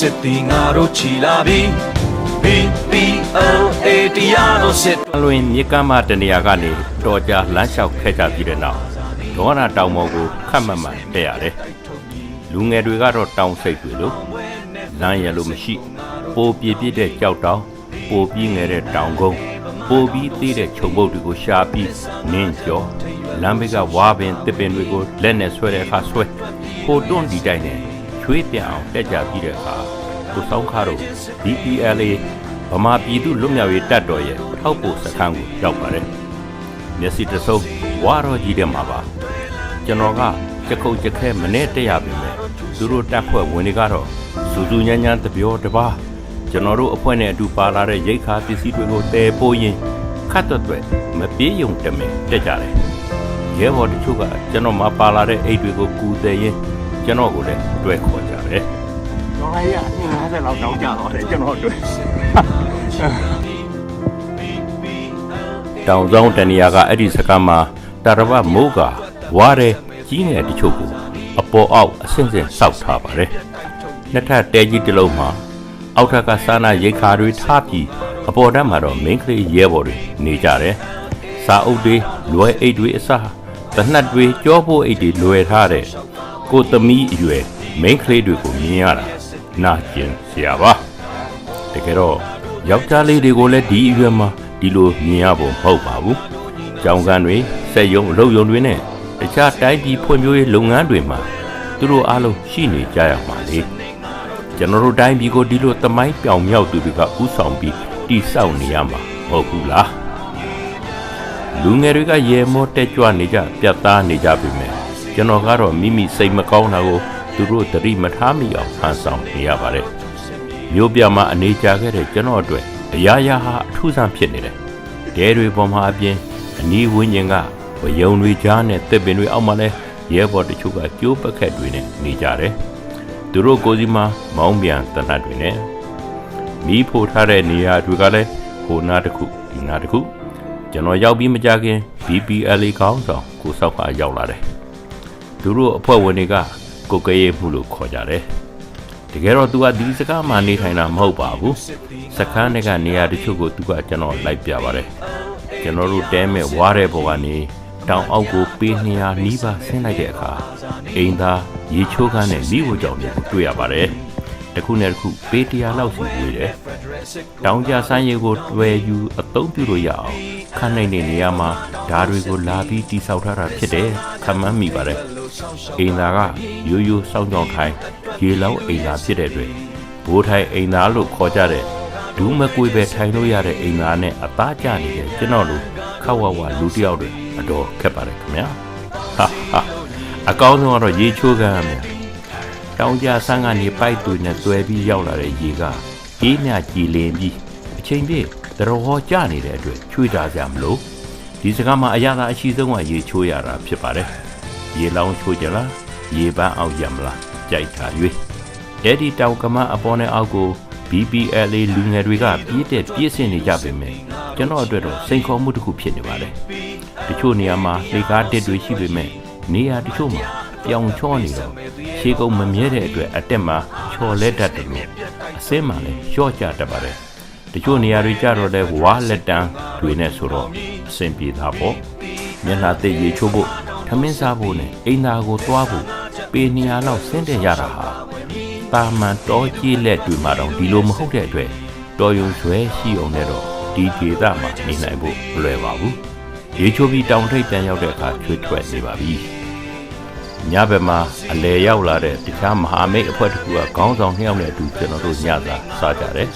သူစစ်သည်ငါတို့ချီလာပြီ BPLA တရားတော်စစ်အလွင်မြေကမ်းမတနေရာကနေတော်ကြာလမ်းလျှောက်ခဲ့ကြပြီးတဲ့နောက်ဒေါနာတောင်ပေါ်ကိုခတ်မှတ်မှန်တက်ရတယ်။လူငယ်တွေကတော့တောင်စိတ်တွေလို့လမ်းရလို့မရှိပိုပြည့်ပြည့်တဲ့ကြောက်တောင်ပိုပြီးငယ်တဲ့တောင်ကုန်းပိုပြီးသေးတဲ့ခြုံပုတ်တွေကိုရှာပြီးနင်းကျော်လမ်းဘေးကဝါပင်တစ်ပင်တွေကိုလက်နဲ့ဆွဲတဲ့အခါဆွဲပိုတွန့်ဒီတိုင်းနဲ့ ချွေးပြအောင်တက်ကြပြီးတဲ့အခါကိုဆောင်ခါတို့ BPLA ဗမာပြည်သူလွတ်မြောက်ရေးတပ်တော်ရဲ့ထောက်ပို့စခန်းကိုရောက်ပါတယ်။မျက်စိတစုံဝါရောကြီးတဲ့မှာပါ။ကျွန်တော်ကကြက်ခုတ်ကြက်ခဲမနဲ့တက်ရပြီမဲ့သူတို့တပ်ဖွဲ့ဝင်တွေကတော့စူးစူးညံ့ညံ့တပြောတပါကျွန်တော်တို့အဖွဲ့နဲ့အတူပါလာတဲ့ရိတ်ခါပစ္စည်းတွေကိုတဲပိုးရင်ခတ်တော့တွေ့မပြေးယုံတမဲတက်ကြတယ်။ရဲဘော်တချို့ကကျွန်တော်မှပါလာတဲ့အိတ်တွေကိုကူတယ်ရင် ကျွန်တော်ကိုလည်းတွဲခေါ်ကြတယ်။တော့ရအနည်း50လောက်တောင်းကြတော့တယ်ကျွန်တော်တို့တောင်ဆောင်တနေရာကအဲ့ဒီစကမ်းမှာတာရဘမိုးကဝါရဲကြီးငယ်တချို့ကိုအပေါ်အောက်အဆင့်ဆင့်စောက်ထားပါတယ်။နှစ်ထပ်တဲကြီးတစ်လုံးမှာအောက်ထပ်ကစားနာရိတ်ခါတွေထားပြီးအပေါ်တက်မှာတော့မင်းကလေးရဲဘော်တွေနေကြတယ်။စာအုပ်တွေလွယ်အိတ်တွေအစားတနတ်တွေကြောဖို့အိတ်တွေလွယ်ထားတဲ့ ကိုသမီးအရွယ်မင်းကလေးတွေကိုမြင်ရတာနာကျင်စရာပါ။တကယ်တော့ယောက်ျားလေးတွေကိုလည်းဒီအရွယ်မှာဒီလိုမြင်ရဖို့မဟုတ်ပါဘူး။ကြောင်ကန်တွေစက်ရုံအလုပ်ရုံတွေနဲ့တခြားတိုင်းပြည်ဖွံ့ဖြိုးရေးလုပ်ငန်းတွေမှာသူတို့အားလုံးရှိနေကြရမှာလေ။ကျွန်တော်တို့တိုင်းပြည်ကိုဒီလိုသမိုင်းပြောင်မြောက်သူတွေကဥဆောင်ပြီးတိဆောက်နေရမှာမဟုတ်ဘူးလား။လူငယ်တွေကရေမောတက်ကြွနေကြပြတ်သားနေကြပြီမယ်။ ကျွန်တော်ကတော့မိမိစိတ်မကောင်းတာကိုသူတို့သတိမထားမိအောင်ဟန်ဆောင်နေရပါတယ်။မြို့ပြမှာအနေကြခဲ့တဲ့ကျွန်တော်အတွက်အရာရာဟာအထူးဆန်းဖြစ်နေတယ်။တဲတွေပေါ်မှာအပြင်အနီးဝန်းကျင်ကဝယုံတွေကြားနဲ့တစ်ပင်တွေအောက်မှာလဲရဲဘော်တချို့ကကျိုးပက်ခက်တွေနဲ့နေကြတယ်။သူတို့ကိုယ်စီမှာမောင်းပြန်တနတ်တွေနဲ့မီးဖိုထားတဲ့နေရာတွေကလည်းဟိုနာတစ်ခုဒီနာတစ်ခုကျွန်တော်ရောက်ပြီးမကြခင် BPLA ကောင်းဆောင်ကိုဆောက်ကရောက်လာတယ်။ သူတို့အဖွဲ့ဝင်တွေကကိုကရေးမှုလို့ခေါ်ကြတယ်။တကယ်တော့ तू ကဒီစကားမှနေထိုင်တာမဟုတ်ပါဘူးစခန်းတွေကနေရာတချို့ကို तू ကကျွန်တော်လိုက်ပြပါတယ်ကျွန်တော်တို့တဲမဲ့ဝါတဲ့ဘောကနေတောင်အောက်ကိုပေး200နီးပါးဆင်းလိုက်တဲ့အခါအိမ်သားရေချိုးခန်းနဲ့မိဖို့ကြောင့်ကိုတွေ့ရပါတယ်တစ်ခုနဲ့တစ်ခုပေး100လောက်စီဝေးတယ်တောင်ကြဆန်းရီကိုတွယ်ယူအသုံးပြုလို့ရအောင်ခန်းနိုင်တဲ့နေရာမှာဓာတွေကိုလာပြီးတိဆောက်ထားတာဖြစ်တယ်ခံမှန်းမိပါတယ် အိမ်သာကရိုးရိုးစောင်းကြောင်းထိုင်ရေလောင်းအိမ်သာဖြစ်တဲ့အတွက်ဘိုးထိုင်အိမ်သာလို့ခေါ်ကြတဲ့ဒူးမကွေပဲထိုင်လို့ရတဲ့အိမ်သာနဲ့အသားကျနေတဲ့ကျွန်တော်လိုခက်ဝဝလူတစ်ယောက်တွေအတော်ခက်ပါတယ်ခင်ဗျာဟာဟာအကောင်းဆုံးကတော့ရေချိုးကမ်းရမယ်တောင်ကြဆန်းကနေပိုက်တူနဲ့တွဲပြီးရောက်လာတဲ့ရေကအေးမြကြည်လင်ပြီးအချိန်ပြည့်တရဟောကျနေတဲ့အတွက်ချွေးတာကြမလို့ဒီစကားမှာအရသာအရှိဆုံးကရေချိုးရတာဖြစ်ပါတယ် ရေလောင်းချိုးကြလားရေပန်းအောင်ရမလားကြိုက်တာ၍အဲ့ဒီတောင်ကမအပေါ်နဲ့အောက်ကို BPLA လူငယ်တွေကပြည့်တဲ့ပြည့်စင်နေကြပေမဲ့ကျွန်တော်အတွက်တော့စိန်ခေါ်မှုတစ်ခုဖြစ်နေပါတယ်တချို့နေရာမှာလေကားတစ်တွေရှိပေမဲ့နေရာတချို့မှာပြောင်ချောနေတော့ခြေကုပ်မမြဲတဲ့အတွက်အတက်မှာချော်လက်တတ်တယ်လို့အစင်းမှလည်းလျှော့ကြတတ်ပါတယ်တချို့နေရာတွေကြတော့လဲဝါလက်တန်းတွေနဲ့ဆိုတော့အဆင်ပြေတာပေါ့မျက်နှာသိပ်ရေချိုးဖို့ ထမင်းစားဖို့နဲ့အိမ်သာကိုတွားဖို့ပေနေရလောက်ဆင်းတဲ့ရတာဟာတာမန်တော်ကြီးလက်တွေမှာတော့ဒီလိုမဟုတ်တဲ့အတွက်တော်ရုံဆွဲရှိအောင်နဲ့တော့ဒီဒေသမှာနေနိုင်ဖို့မလွယ်ပါဘူးရေချိုးပြီးတောင်ထိပ်ပြန်ရောက်တဲ့အခါချွေထွက်နေပါပြီညဘက်မှာအလဲရောက်လာတဲ့တခြားမဟာမိတ်အဖွဲ့တစ်ခုကခေါင်းဆောင်နှစ်ယောက်နဲ့အတူကျွန်တော်တို့ညစာစားကြတယ်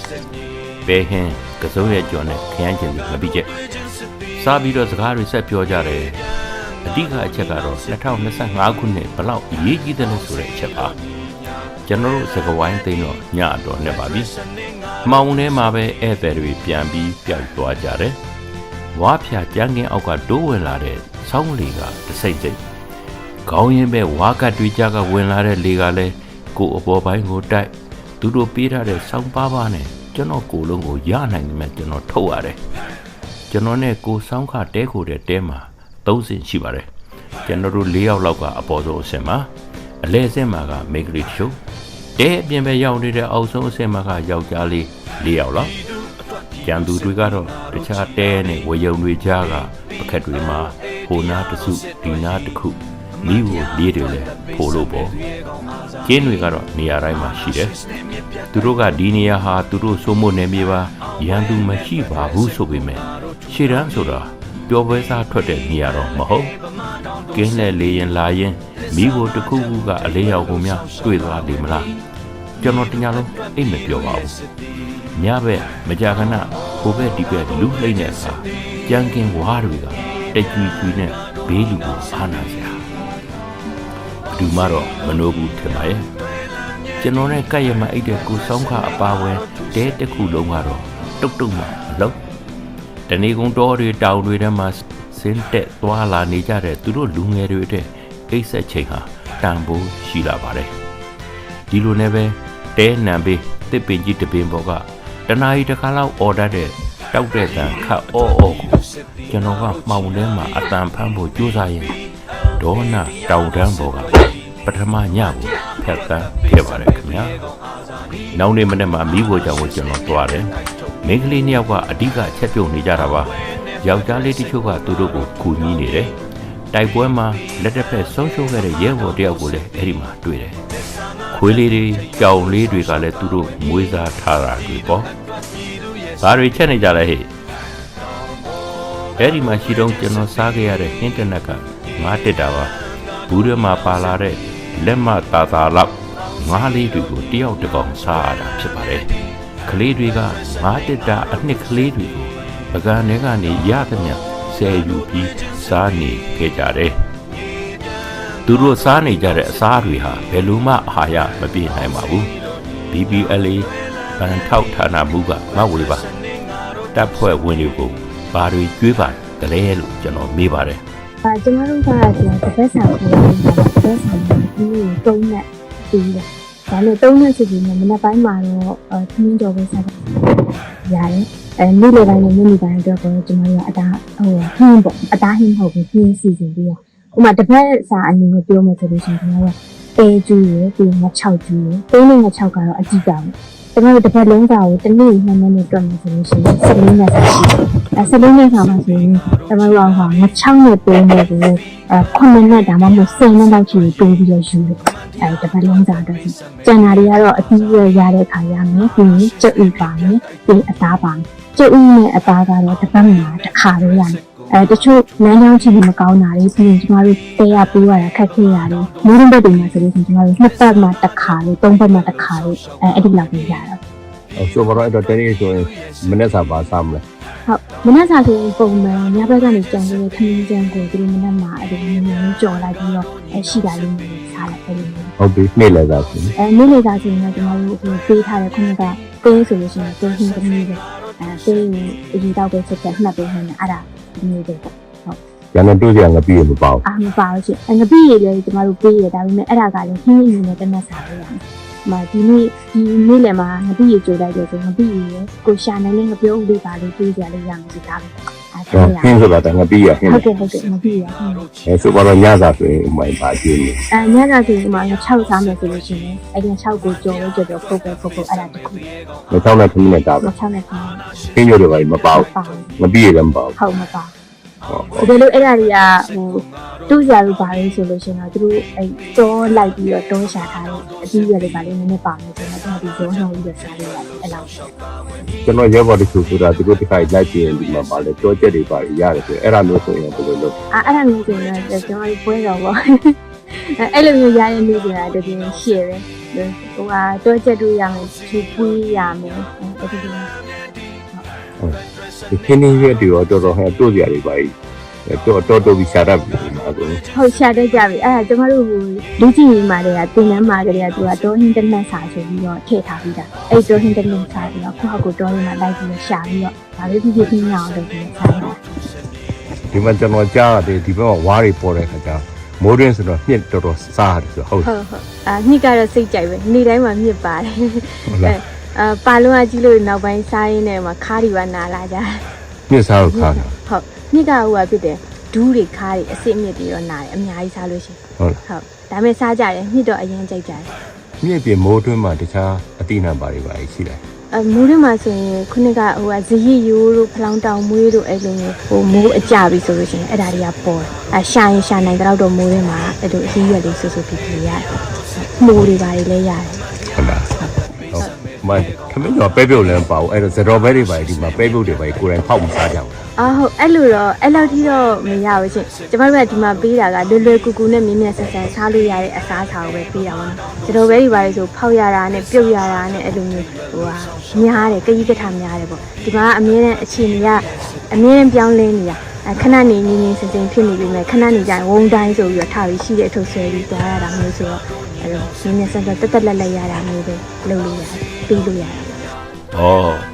ပဲဟင်းကစုံရဲ့ကြော်နဲ့ခရမ်းချင်ပြီးမပြီးချက်စားပြီးတော့စကားတွေဆက်ပြောကြတယ် အဓိကအချက်ကတော့2025ခုနှစ်ဘလောက်အရေးကြီးတယ်လို့ဆိုတဲ့အချက်ပါကျွန်တော်တို့စကဝိုင်းသိမ်းတော့ညအတော်နဲ့ပါပြီမောင်ထဲမှာပဲဧည့်သည်တွေပြန်ပြီးပျောက်သွားကြတယ်ဝါဖျာကြမ်းကင်းအောက်ကတိုးဝင်လာတဲ့ဆောင်းလေကတစိမ့်စိမ့်ခေါင်းရင်းပဲဝါကတ်တွေကြကဝင်လာတဲ့လေကလည်းကိုယ်အပေါ်ပိုင်းကိုတိုက်သူတို့ပေးထားတဲ့ဆောင်းပါးပါးနဲ့ကျွန်တော်ကိုယ်လုံးကိုရနိုင်တယ်မဲ့ကျွန်တော်ထုတ်ရတယ်ကျွန်တော်နဲ့ကိုဆောင်းခတဲခိုတဲ့တဲမှာ ၃ဆင်ရှိပါတယ်ကျွန်တော်တို့၄ယောက်လောက်ကအပေါ်ဆုံးအဆင်မှာအလဲအဆင်မှာကမိတ်ကလေးတချို့တဲအပြင်ပဲရောက်နေတဲ့အောက်ဆုံးအဆင့်မှာကယောက်ျားလေး၄ယောက်လောက်ကျန်သူတွေကတော့တခြားတဲနဲ့ဝေယုံတွေကြားကပကက်တွေမှာဟိုနာတစ်စုဒီနာတစ်ခုမိကိုလေးတွေလည်းဖိုလို့ပေါ့ကျင်းတွေကတော့နေရာတိုင်းမှာရှိတယ်သူတို့ကဒီနေရာဟာသူတို့စိုးမိုးနေမြေပါရန်သူမရှိပါဘူးဆိုပေမဲ့ရှေ့တန်းဆိုတာ ပျော်ပွဲစားထွက်တဲ့နေရာတော့မဟုတ်ကင်းနဲ့လေရင်လာရင်မိကိုတစ်ခုခုကအလေးရောက်ကုန်များတွေ့သွားလိမ့်မလားကျွန်တော်တညာလုံးအိတ်မပြောပါဘူးညဘက်မကြာခဏဟိုဘက်ဒီဘက်လူလှိမ့်တဲ့အခါကြံကင်ဝါးတွေကတက်ကြီးကြီးနဲ့ဘေးလူကိုအားနာစရာဘယ်သူမှတော့မနိုးဘူးထင်ပါရဲ့ကျွန်တော်နဲ့ကပ်ရမအိတ်တဲ့ကိုဆောင်းခအပါဝဲတဲတစ်ခုလုံးကတော့တုတ်တုတ်မှအလုံး တဏီကုံတော်တွေတောင်တွေထဲမှာဆင်းတက်သွားလာနေကြတဲ့သူတို့လူငယ်တွေတဲ့အိတ်ဆက်ချိန်ဟာတန်ဖိုးရှိလာပါတယ်ဒီလိုနဲ့ပဲတဲနံပေးတစ်ပင်ကြီးတစ်ပင်ပေါ်ကတနားရီတစ်ခါလောက်အော်တတ်တဲ့တောက်တဲ့တန်ခတ်အော်အော်ကိုကျွန်တော်ကမှောင်ထဲမှာအတန်ဖမ်းဖို့ကြိုးစားရင်ဒေါနာတောင်တန်းပေါ်ကပထမညကိုဖျက်တမ်းခဲ့ပါတယ်ခင်ဗျာ နောက်နေ့မနေ့မှာမိဖို့ကြောင့်ကိုကျွန်တော်သွားတယ်။မိန်းကလေးနှစ်ယောက်ကအဓိကချက်ပြုတ်နေကြတာပါ။ယောက်ျားလေးတချို့ကသူတို့ကိုကူညီနေတယ်။တိုက်ပွဲမှာလက်တစ်ဖက်ဆုံးရှုံးခဲ့တဲ့ရဲဘော်တယောက်ကိုလည်းအဲ့ဒီမှာတွေ့တယ်။ခွေးလေးတွေကြောင်လေးတွေကလည်းသူတို့မွေးစားထားတာတွေပေါ့။ဘာတွေချက်နေကြလဲဟဲ့။အဲ့ဒီမှာရှိတော့ကျွန်တော်စားခဲ့ရတဲ့အင်တာနက်ကငါတက်တာပါ။ဘူးထဲမှာပါလာတဲ့လက်မတာတာလောက် ငါးလေးတွေကိုတယောက်တစ်ကောင်စားရတာဖြစ်ပါတယ်။ကလေးတွေကငါးတစ်တာအနှစ်ကလေးတွေကိုပကံထဲကနေရသမျှဆယ်ယူပြီးစားနေခဲ့ကြတယ်။သူတို့စားနေကြတဲ့အစားတွေဟာဘယ်လိုမှအာဟာရမပြည့်နိုင်ပါဘူး။ BBLA ဗန်ထောက်ဌာနမှုကမဝေပါတပ်ဖွဲ့ဝင်တွေကိုဘာတွေကျွေးပါတလဲလို့ကျွန်တော်မေးပါတယ်အာကျမတို့ကဒီတစ်ပတ်ဆောင်ကိုတစ်ပတ်ဆောင်ကိုဒီတုံးနဲ့ ပြီးတယ်။ဒါနဲ့တုံးနဲ့စီပြီးမနက်ပိုင်းမှာတော့အဲခင်းကြော်ပဲစားတယ်။ရတယ်။အဲနေ့လယ်ပိုင်းနဲ့ညနေပိုင်းတော့ကျမတို့ကအတားဟိုခင်းပေါ့အတားဟင်းမဟုတ်ဘူးခင်းစီစဉ်ပြီးတော့ဥမာတစ်ပတ်စာအနေနဲ့ပြောမယ်ဆိုလို့ရှိရင်ကျမတို့ကအဲကျူးရယ်ပြီးငါ6ကျူးရယ်တုံးနဲ့ငါ6ကတော့အကြည့်ကောင်းကျမတို့တစ်ပတ်လုံးစာကိုတစ်နေ့မှန်မှန်နဲ့တွက်မယ်ဆိုလို့ရှိရင်14ရက်စာရှိတယ်။အဲ14ရက်စာမှာဆိုရင်ကျမတို့ကဟာငါ6နဲ့တုံးနဲ့ကိုအဲ9နဲ့ဒါမှမဟုတ်10နဲ့လောက်ချီတိုးပြီးတော့ယူတယ်။ အဲတစ်ပတ်လုံးစာတော့ကျန်တာတွေကတော့အသီးရရတဲ့ခါရမယ်ပြီးရင်ကြက်ဥပါမယ်ပြီးအသားပါမယ်ကြက်ဥနဲ့အသားကတော့တစ်ပတ်မှာတစ်ခါလေးရမယ်အဲတချို့လမ်းကြောင်းချင်းမကောင်းတာတွေပြီးရင်ကျမတို့တဲရပေးရတာခက်ခဲရတယ်။မိုးရင်းဘက်တွေမှာဆိုလို့ရှိရင်ကျမတို့နှစ်ပတ်မှာတစ်ခါလေးသုံးပတ်မှာတစ်ခါလေးအဲအဲ့ဒီလောက်ပဲရတာဟိုဆိုတော့အဲ့တော့တနေ့ဆိုရင်မနေ့စာပါစားမလဲ ဟုတ်မနက်စာဆိုရင်ပုံမှန်ညဘက်ကနေကြံပြီးခင်းကြံကိုဒီလိုမနက်မှာအဲ့ဒီနည်းနည်းကြော်လိုက်ပြီးတော့အဲရှိတာလေးမျိုးစားလိုက်အဲ့လိုမျိုးဟုတ်ပြီနေ့လည်းစားဆိုရင်အဲနေ့လေသာဆိုရင်တော့ကျမတို့ဟိုပေးထားတဲ့ခုနကပေးဆိုလို့ရှိရင်ပေးဟင်းတစ်မျိုးပဲအဲပေးရင်အရင်တော့ပဲချက်ချက်နှပ်ပေးဟင်းနဲ့အဲ့ဒါဒီမျိုးပဲပေါ့ကျန်တဲ့တွေးကြငပြည့်မပေါ့အာမပါလို့ရှိရင်ငပိရည်လည်းကျမတို့ပေးရဒါပေမဲ့အဲ့ဒါကလည်းဟင်းရည်နဲ့တစ်နက်စားပေးရမယ်။ မဒီနေ့ဒီနေ့လည်းမှာငပိရည်ကြိုလိုက်တယ်ဆိုငပိရည်ရဲ့ကိုရှာနိုင်တဲ့ငပြုံးလေးပါလေးပေးကြလေးရမယ်ဒီသားပဲ။အဲဟောဒါရခင်းဆိုတာတငပြည့်ရခင်းဟုတ်ကဲ့ဟုတ်ကဲ့ငပိရည်ဟင်းအဲဆိုတော့ညစာဆိုရင်ဥမိုင်ပါကျင်းနေအဲညကဆိုရင်ဒီမှာ6စားမယ်ဆိုလို့ရှိရင်အဲ့ဒီ6ကိုကြော်လို့ကြော်ကြော်ပုတ်ပဲပုတ်ပုတ်အဲ့ဒါတခုမချောင်းနဲ့ခင်းနဲ့တာပဲ6နဲ့ခေါင်းခင်းရွတွေပါမပေါ့ပါငပြည့်လည်းမပေါ့ဟုတ်မပါ ဟောတကယ်လို့အဲ့ဒါတွေကဟိုတူးကြလို့ပါလို့ဆိုလို့ရှိရင်တော့သူတို့အဲ့တောလိုက်ပြီးတော့တောရှာထားတဲ့အပြီးရလေးပါလေးနည်းနည်းပါမယ်ဆိုတော့ဒီရောနှောင်းပြီးတော့စားလို့ရတယ်အဲ့လောက်ကျွန်တော်ရဲဘော်တချို့ဆိုတာသူတို့တစ်ခါလိုက်ပြင်ဒီမှာပါလေကြောချက်တွေပါရတယ်ဆိုအဲ့ဒါမျိုးဆိုရင်ဘယ်လိုလုပ်အာအဲ့ဒါမျိုးဆိုရင်တော့ကျွန်တော်ပွဲတော်ပေါ့အဲ့လိုမျိုးရတဲ့နေ့ဆိုတာတကယ်ရှည်တယ်ဟိုဟာတောချက်တို့ရမယ်ချူပွေးရမယ်အဲ့ဒီလို ဒီခင်းနေရတဲ့တော့တော်တော်ဟဲ့တို့ကြတွေပါတော်တော်တော်ပြီးရှာတတ်ပြီမှာဆိုဟုတ်ရှာတတ်ကြပြီအဲ့ဒါကျွန်တော်တို့ဟိုလူကြီးကြီးမာတွေကတင်နန်းမာတွေကသူကတောဟင်းတစ်နက်စာဆိုပြီးတော့ထည့်ထားပြီးတာအဲ့တောဟင်းတစ်နက်စာပြီးတော့ခုဟောက်ကိုတောဟင်းမှာလိုက်ပြီးတော့ရှာပြီးတော့ဒါလေးဖြစ်ဖြစ်ချင်းရအောင်လုပ်ပြီးစားရတာဒီမှာကျွန်တော်ကြားရတယ်ဒီဘက်မှာဝါးတွေပေါ်တဲ့ခါကျမိုးရင်းဆိုတော့မြင့်တော်တော်စားတယ်ဆိုဟုတ်ဟုတ်ဟုတ်အာညစ်ကတော့စိတ်ကြိုက်ပဲနေ့တိုင်းမှာမြစ်ပါတယ်ဟုတ်လား အာပါလုံးအကြီးလို့နောက်ပိုင်းစားရင်းနဲ့မှာခါးတွေပါနာလာကြမြင့်စားလို့ခါတာဟုတ်ညစ်ကဟိုကဖြစ်တယ်ဒူးတွေခါးတွေအစ်စ်မြစ်တွေတော့နာတယ်အများကြီးစားလို့ရှိရင်ဟုတ်လားဟုတ်ဒါပေမဲ့စားကြတယ်ညစ်တော့အရင်ကြိုက်ကြတယ်မြင့်ပြင်မိုးတွင်းမှာတခြားအတိအနံပါတွေပါရှိတယ်အမိုးတွေမှာဆိုရင်ခုနကဟိုကဇရီယိုးတို့ဖလောင်တောင်မွေးတို့အဲ့လိုမျိုးဟိုမိုးအကြပြီဆိုလို့ရှိရင်အဲ့ဒါတွေကပေါ်တယ်အရှာရင်ရှာနိုင်တဲ့တော့မိုးတွေမှာအဲ့လိုအကြီးရွက်လေးဆူဆူပြပြရတယ်မိုးတွေပါလေလည်းရတယ်ဟုတ်လားဟုတ် မခမင်းကျော်ပဲပြုတ်လည်းမပါဘူးအဲ့တော့ဇတော်ဘဲတွေပါဒီမှာပဲပြုတ်တွေပါကိုယ်တိုင်ဖောက်မစားကြဘူးအာဟုတ်အဲ့လိုတော့အဲ့လောက်ထိတော့မရဘူးရှင်ကျမတို့ကဒီမှာပေးတာကလွယ်လွယ်ကူကူနဲ့မြင်းမြတ်ဆက်ဆက်စားလို့ရတဲ့အစားအစာကိုပဲပေးတာပါနော်ကျတော်ပဲဒီပါလေဆိုဖောက်ရတာနဲ့ပြုတ်ရတာနဲ့အဲ့လိုမျိုးဟိုဟာများတယ်ကကြီးကထာများတယ်ပေါ့ဒီမှာကအမြဲတမ်းအခြေအနေကအမြဲတမ်းပြောင်းလဲနေတာအခဏနေနေနေစင်စင်ဖြစ်နေပြီမဲ့ခဏနေကြရင်ဝုံတိုင်းဆိုပြီးတော့ထားပြီးရှိတဲ့အထုပ်ဆွဲပြီးသွားရတာမျိုးဆိုတော့ အဲ့လိုမြင်းမြတ်ဆက်ဆက်တက်တက်လက်လက်ရတာမျိုးပဲလုပ်လို့ရတယ်ပေးလို့ရတယ်။ဩ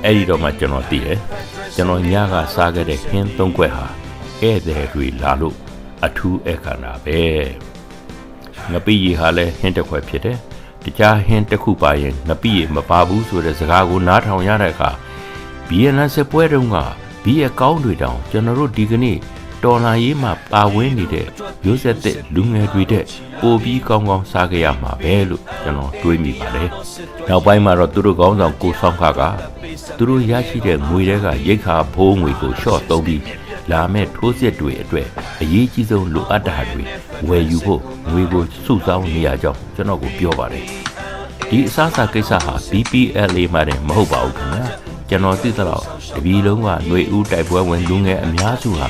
အဲ့ဒီတော့မှကျွန်တော်သိတယ်။ကျွန်တော်ညကစားခဲ့တဲ့ခင်းသုံးခွက်ဟာဧည့်သည်တွေလာလို့အထူးအခမ်းအနာပဲ။ငပိရီဟာလည်းဟင်းတစ်ခွက်ဖြစ်တယ်။တခြားဟင်းတစ်ခုပါရင်ငပိရီမပါဘူးဆိုတဲ့စကားကိုနားထောင်ရတဲ့အခါဘီယန်နစစ်ပွဲတုန်းကဘီရဲ့ကောင်းတွေတောင်ကျွန်တော်တို့ဒီကနေ့ တော်လာရေးမှာပါဝင်နေတဲ့ရိုးဆက်တဲ့လူငယ်တွေတဲ့ပိုပြီးကောင်းကောင်းစားကြရမှာပဲလို့ကျွန်တော်တွေးမိပါတယ်။နောက်ပိုင်းမှာတော့သူတို့ကောင်းဆောင်ကိုဆောင်ခကသူတို့ရရှိတဲ့ငွေတွေကရိတ်ခါဘိုးငွေကိုရှော့သုံးပြီးလာမဲ့ထိုးစစ်တွေအတွက်အရေးကြီးဆုံးလိုအပ်တာတွေဝယ်ယူဖို့ငွေကိုစုဆောင်းနေရကြောင်းကျွန်တော်ကိုပြောပါတယ်။ဒီအစားအစာကိစ္စဟာ BPLA မှာတင်မဟုတ်ပါဘူးခင်ဗျာကျွန်တော်သိသလောက်တပီလုံးကຫນွေဦးတိုက်ပွဲဝင်လူငယ်အများစုဟာ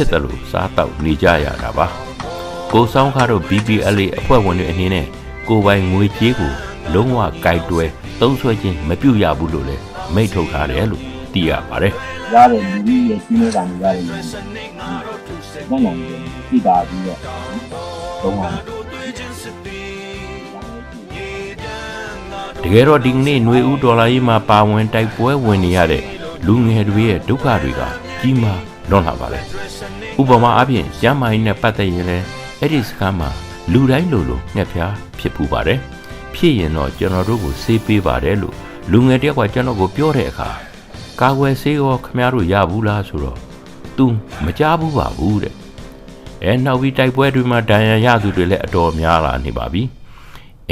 ဖြစ်တယ်လို့စားတော့နေကြရတာပါကိုဆောင်ခါတို့ BPLA အဖွဲ့ဝင်တွေအနေနဲ့ကိုယ်ပိုင်ငွေကြေးကိုလုံးဝကြိုက်တွဲသုံးဆွဲခြင်းမပြုတ်ရဘူးလို့လည်းမိတ်ထုတ်ထားတယ်လို့သိရပါတယ်ရတဲ့လူကြီးရဲ့စီးနေတာတွေရတယ်လို့ဘယ်နိုင်လဲသိတာပြီးတော့တော့မှာတကယ်တော့ဒီနေ့ຫນွေဦးဒေါ်လာရေးမှာပါဝင်တိုက်ပွဲဝင်နေရတဲ့လူငယ်တွေရဲ့ဒုက္ခတွေကကြီးမား လွန်လာပါလေဥပမာအပြင်ကျမ်းမာရေးနဲ့ပတ်သက်ရင်လည်းအဲ့ဒီစကားမှာလူတိုင်းလိုလိုငှက်ဖျားဖြစ်ပူပါတယ်ဖြစ်ရင်တော့ကျွန်တော်တို့ကိုဆေးပေးပါတယ်လို့လူငယ်တယောက်ကကျွန်တော်ကိုပြောတဲ့အခါကာကွယ်ဆေးရောခမည်းတော်ရဘူးလားဆိုတော့ तू မကြားဘူးပါဘူးတဲ့အဲနောက်ပြီးတိုက်ပွဲတွေမှာဒဏ်ရာရသူတွေလည်းအတော်များလာနေပါပြီ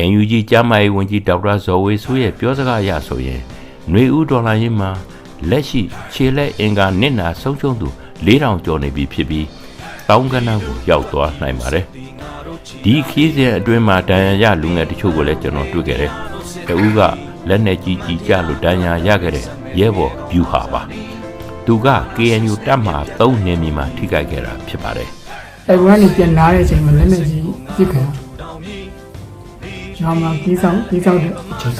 NUG ကျမ်းမာရေးဝန်ကြီးဒေါက်တာဇော်ဝေဆိုးရဲ့ပြောစကားအရဆိုရင်ຫນွေဦးဒေါ်လာရင်းမှာလက်ရှိခြေလက်အင်္ဂါနစ်နာဆုံးရှုံးသူ 4000ကျော်နေပြီဖြစ်ပြီးတောင်းကနန်းကိုရောက်သွားနိုင်ပါတယ်ဒီခီးစဉ်အတွင်းမှာဒဏ်ရာရလူငယ်တချို့ကိုလည်းကျွန်တော်တွေ့ခဲ့တယ်တဦးကလက်နဲ့ကြီးကြီးကြလို့ဒဏ်ရာရခဲ့တဲ့ရဲဘော်ဗျူဟာပါသူက KNU တပ်မှ3နေမြေမှာထိခိုက်ခဲ့တာဖြစ်ပါတယ်တိုက်ပွဲကနေပြန်လာတဲ့အချိန်မှာလက်နဲ့ကြီးပြစ်ခံရကျွန်တော်မှကြီးဆောင်ကြီးဆောင်တဲ့အချိန်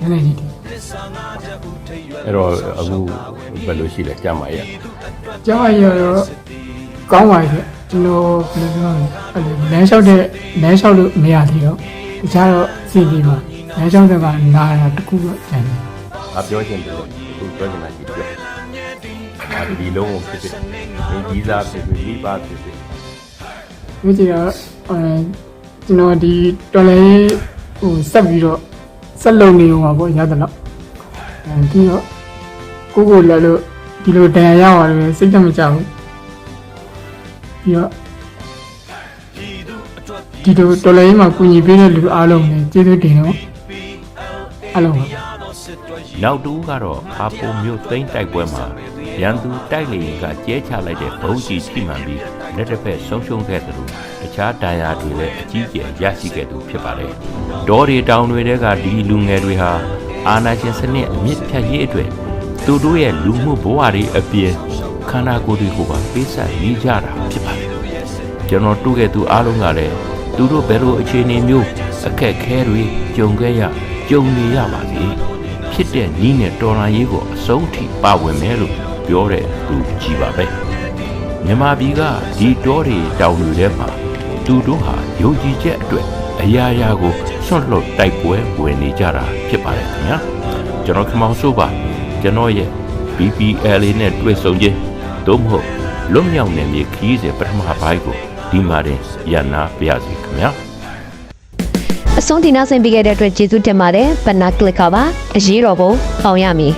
လက်နဲ့ကြီး အဲ့တော့အခုဘယ်လိုရှိလဲကျမ်းမာရေးကျောင်းရတော့ကောင်းပါရဲ့ကျွန်တော်ဘယ်လိုပြောလဲအဲ့လိုလမ်းလျှောက်တဲ့လမ်းလျှောက်လို့မရသေးတော့တခြားတော့စီပြီးပါလမ်းလျှောက်တဲ့ကနာတာတခုတော့ကျန်တယ်။အပြောချင်တယ်သူပြောချင်တာကြီးပြော။အဲဒီလုံးကိုဖြစ်ဖြစ်မင်းကြီးစားဖြစ်ဖြစ်မိဘဖြစ်ဖြစ်ဒီကြတော့အဲကျွန်တော်ဒီတော်လေးဟိုဆက်ပြီးတော့ဆက်လုံနေအောင်ပါပေါ့ရသလောက် အဲဒီတော့ကိုကိုလည်းလို့ဒီလိုတန်ရရပါတယ်စိတ်တမကြဘူးပြီးတော့ဒီလိုတော်လေးမှာကူညီပေးတဲ့လူအားလုံးလည်းကျေးဇူးတင်တော့အားလုံးပါနောက်တူကတော့ခါပုံမျိုးသိမ့်တိုက်ပွဲမှာရန်သူတိုက်လေရင်ကကျဲချလိုက်တဲ့ဘုံကြီးထိမှန်ပြီးလက်တစ်ဖက်ဆုံးရှုံးခဲ့တယ်လို့တခြားဒဏ်ရာတွေလည်းအကြီးကျယ်ရရှိခဲ့သူဖြစ်ပါတယ်။ဒေါ်ရီတောင်တွေကဒီလူငယ်တွေဟာ အာနာရှင်စနစ်အမြင့်ဖြတ်ရေးအတွက်သူတို့ရဲ့လူမှုဘဝတွေအပြင်ခန္ဓာကိုယ်တွေကိုပါပေးဆက်နေကြတာဖြစ်ပါတယ်။ကျွန်တော်တွေ့ခဲ့သူအားလုံးကလည်းသူတို့ဘယ်လိုအခြေအနေမျိုးအခက်ခဲတွေကြုံခဲ့ရကြုံနေရပါစေဖြစ်တဲ့နီးနဲ့တော်လာရေးကိုအဆုံးထိပါဝင်မယ်လို့ပြောတဲ့သူကြီးပါပဲမြန်မာပြည်ကဒီတောတွေတောင်တွေထဲမှာသူတို့ဟာယုံကြည်ချက်အတွက် အရာရာကိုဆွန့်လွတ်တိုက်ပွဲဝင်နေကြတာဖြစ်ပါတယ်ခင်ဗျာကျွန်တော်ခမောင်ဆိုပါကျွန်တော်ရဲ့ BPL နဲ့တွေ့ဆုံခြင်းသို့မဟုတ်လွတ်မြောက်နေမြေခီးစဉ်ပထမပိုင်းကိုဒီမှာတင်ရန်နာပြရစီခင်ဗျာအဆုံးတင်နောက်ဆင်ပေးခဲ့တဲ့အတွက်ကျေးဇူးတင်ပါတယ်ဘနာကလစ်ကပါအရေးတော်ပုံအောင်ရမည်